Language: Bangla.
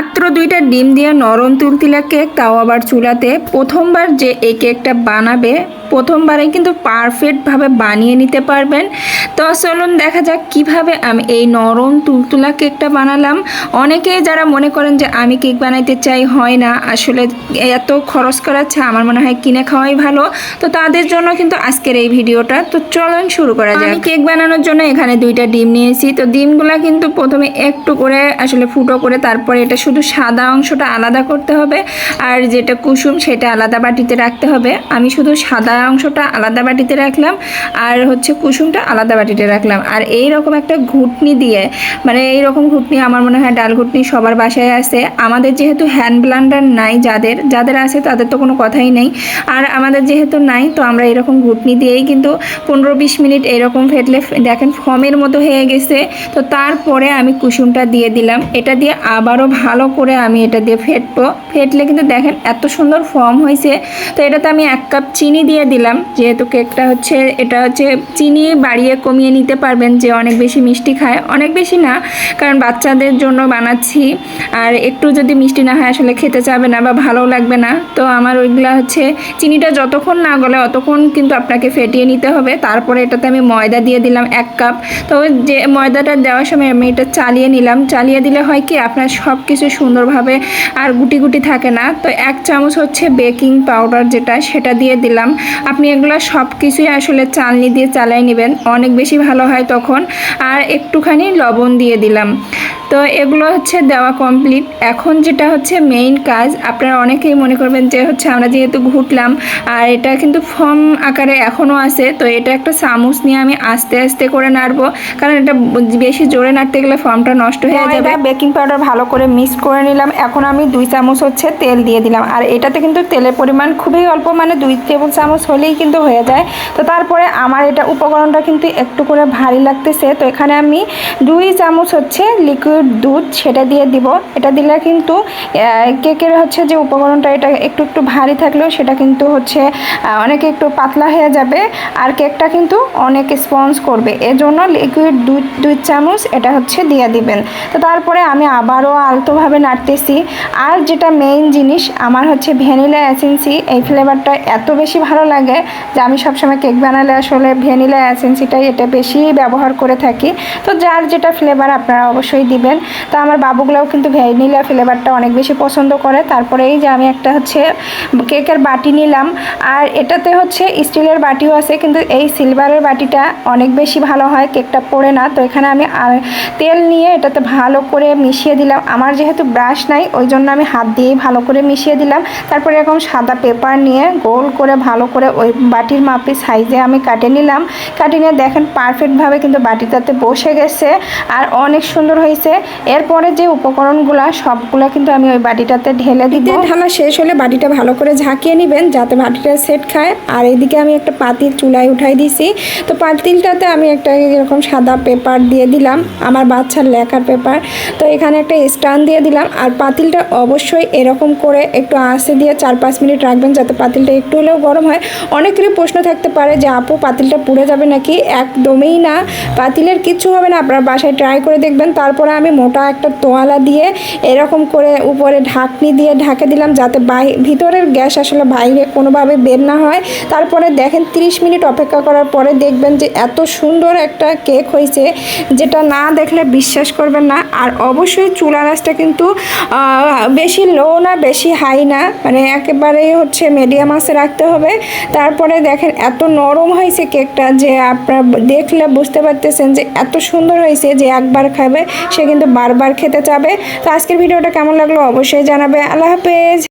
মাত্র দুইটা ডিম দিয়ে নরম তুলতিলা কেক তাও আবার চুলাতে প্রথমবার যে এই কেকটা বানাবে প্রথমবারে কিন্তু পারফেক্টভাবে বানিয়ে নিতে পারবেন। তো চলুন দেখা যাক কীভাবে আমি এই নরম তুলতুলা কেকটা বানালাম। অনেকেই যারা মনে করেন যে আমি কেক বানাইতে চাই, হয় না। আসলে এত খরচ করাচ্ছে আমার মনে হয় কিনে খাওয়াই ভালো। তো তাদের জন্য কিন্তু আজকের এই ভিডিওটা। তো চলুন শুরু করা যায় কেক বানানোর জন্য এখানে দুইটা ডিম নিয়েছি। তো ডিমগুলা কিন্তু প্রথমে একটু করে আসলে ফুটো করে তারপরে এটা শুধু সাদা অংশটা আলাদা করতে হবে। আর যেটা কুসুম সেটা আলাদা বাটিতে রাখতে হবে। আমি শুধু সাদা অংশটা আলাদা বাটিতে রাখলাম আর হচ্ছে কুসুমটা আলাদা বাটিতে রাখলাম। আর এই রকম একটা ঘুটনি দিয়ে মানে এই রকম ঘুটনি আমার মনে হয় ডাল ঘুটনি সবার বাসায় আছে। আমাদের যেহেতু হ্যান্ড ব্লান্ডার নাই যাদের যাদের আছে তাদের তো কোনো কথাই নেই। আর আমাদের যেহেতু নাই, তো আমরা এরকম ঘুটনি দিয়েই কিন্তু পনেরো বিশ মিনিট এরকম ফেটলে দেখেন ফমের মতো হয়ে গেছে। তো তারপরে আমি কুসুমটা দিয়ে দিলাম। এটা দিয়ে আবারও ভালো করে আমি এটা দিয়ে ফেটবো। ফেটলে কিন্তু দেখেন এত সুন্দর ফর্ম হয়েছে। তো এটাতে আমি এক কাপ চিনি দিয়ে দিলাম, যেহেতু কেকটা হচ্ছে, এটা হচ্ছে চিনি বাড়িয়ে কমিয়ে নিতে পারবেন যে অনেক বেশি মিষ্টি খায়। অনেক বেশি না, কারণ বাচ্চাদের জন্য বানাচ্ছি, আর একটু যদি মিষ্টি না হয় আসলে খেতে চাবে না বা ভালো লাগবে না। তো আমার ওইগুলা হচ্ছে, চিনিটা যতক্ষণ না গলে অতক্ষণ কিন্তু আপনাকে ফেটিয়ে নিতে হবে। তারপরে এটাতে আমি ময়দা দিয়ে দিলাম এক কাপ। তো যে ময়দাটা দেওয়ার সময় আমি এটা চালিয়ে নিলাম। চালিয়ে দিলে হয় কি, আপনার সব কিছু সুন্দরভাবে আর গুটি গুটি থাকে না। তো এক চামচ হচ্ছে বেকিং পাউডার যেটা, সেটা দিয়ে দিলাম। আপনি এগুলো সব কিছুই আসলে চালনি দিয়ে চালাই নেবেন। অনেক বেশি ভালো হয় তখন। আর একটুখানি লবণ দিয়ে দিলাম। তো এগুলো হচ্ছে দেওয়া কমপ্লিট এখন যেটা হচ্ছে মেইন কাজ আপনারা অনেকেই মনে করবেন যে হচ্ছে আমরা যেহেতু ঘুটলাম আর এটা কিন্তু ফর্ম আকারে এখনও আছে তো এটা একটা চামচ নিয়ে আমি আস্তে আস্তে করে নাড়বো। কারণ এটা বেশি জোরে নাড়তে গেলে ফর্মটা নষ্ট হয়ে যাবে। বেকিং পাউডার ভালো করে মিক্স করে নিলাম। এখন আমি দুই চামচ হচ্ছে তেল দিয়ে দিলাম। আর এটাতে কিন্তু তেলের পরিমাণ খুবই অল্প মানে দুই টেবিল চামচ হলেই কিন্তু হয়ে যায়। তো তারপরে আমার এটা উপকরণটা কিন্তু একটু করে ভারী লাগতেছে। তো এখানে আমি দুই চামচ হচ্ছে লিকুইড দুধ সেটা দিয়ে দিব। এটা দিলে কিন্তু কেকের হচ্ছে যে উপকরণটা এটা একটু একটু ভারী থাকলেও সেটা কিন্তু হচ্ছে অনেকে একটু পাতলা হয়ে যাবে। আর কেকটা কিন্তু অনেক স্পঞ্জ করবে। এজন্য লিকুইড দুই দুই চামচ এটা হচ্ছে দিয়ে দিবেন। তো তারপরে আমি আবারও আলতোভাবে নাড়তেছি। আর যেটা মেইন জিনিস, আমার হচ্ছে ভ্যানিলা এসেন্সি, এই ফ্লেভারটা এত বেশি ভালো লাগে যে আমি সবসময় কেক বানালে আসলে ভ্যানিলা এসেন্সিটাই এটা বেশি ব্যবহার করে থাকি। তো যার যেটা ফ্লেভার আপনারা অবশ্যই দিবেন। তো আমার বাবুগুলোও কিন্তু ভ্যানিলা ফ্লেভারটা অনেক বেশি পছন্দ করে। তারপরে এই যে আমি একটা হচ্ছে কেকের বাটি নিলাম। আর এটাতে হচ্ছে স্টিলের বাটিও আছে, কিন্তু এই সিলভারের বাটিটা অনেক বেশি ভালো হয়, কেকটা পড়ে না। তো এখানে আমি তেল নিয়ে এটাতে ভালো করে মিশিয়ে দিলাম। আমার যেহেতু ব্রাশ নাই, ওই জন্য আমি হাত দিয়েই ভালো করে মিশিয়ে দিলাম। তারপরে এরকম সাদা পেপার নিয়ে গোল করে ভালো করে ওই বাটির মাপে সাইজে আমি কাটে নিলাম। কাটে নিয়ে দেখেন পারফেক্টভাবে কিন্তু বাটিটাতে বসে গেছে আর অনেক সুন্দর হয়েছে। এরপরে যে উপকরণগুলো সবগুলো কিন্তু আমি ওই বাটিটাতে ঢেলে দিব। ঢালা শেষ হলে বাটিটা ভালো করে ঝাঁকিয়ে নেবেন যাতে বাটিটা সেট খায়। আর এদিকে আমি একটা পাতিল চুলায় উঠাই দিছি। তো পাতিলটাতে আমি একটা এরকম সাদা পেপার দিয়ে দিলাম আমার বাচ্চার লেখার পেপার তো এখানে একটা স্ট্যান্ড দিয়ে দিলাম। আর পাতিলটা অবশ্যই এরকম করে একটু আঁচে দিয়ে চার পাঁচ মিনিট রাখবেন যাতে পাতিলটা একটু হলেও গরম হয়। অনেকেরই প্রশ্ন থাকতে পারে যে, আপু, পাতিলটা পুড়ে যাবে নাকি? একদমই না। পাতিলের কিচ্ছু হবে না। আপনার বাসায় ট্রাই করে দেখবেন। তারপরে আমি মোটা একটা তোয়ালা দিয়ে এরকম করে উপরে ঢাকনি দিয়ে ঢাকে দিলাম যাতে ভিতরের গ্যাস আসলে বাইরে কোনোভাবে বের না হয়। তারপরে দেখেন 30 মিনিট অপেক্ষা করার পরে দেখবেন যে, এত সুন্দর একটা কেক হয়েছে যেটা না দেখলে বিশ্বাস করবেন না। আর অবশ্যই চুলা রাসটা কিন্তু বেশি লো না, বেশি হাই না। মানে একেবারেই হচ্ছে মিডিয়াম আঁচে রাখতে হবে। তারপরে দেখেন এত নরম হয়েছে কেকটা যে আপনার দেখলে বুঝতে পারতেছেন যে এত সুন্দর হয়েছে যে একবার খাবে, সে কিন্তু বারবার খেতে চাবে। তো আজকের ভিডিওটা কেমন লাগল অবশ্যই জানাবে। আল্লাহ হাফেজ।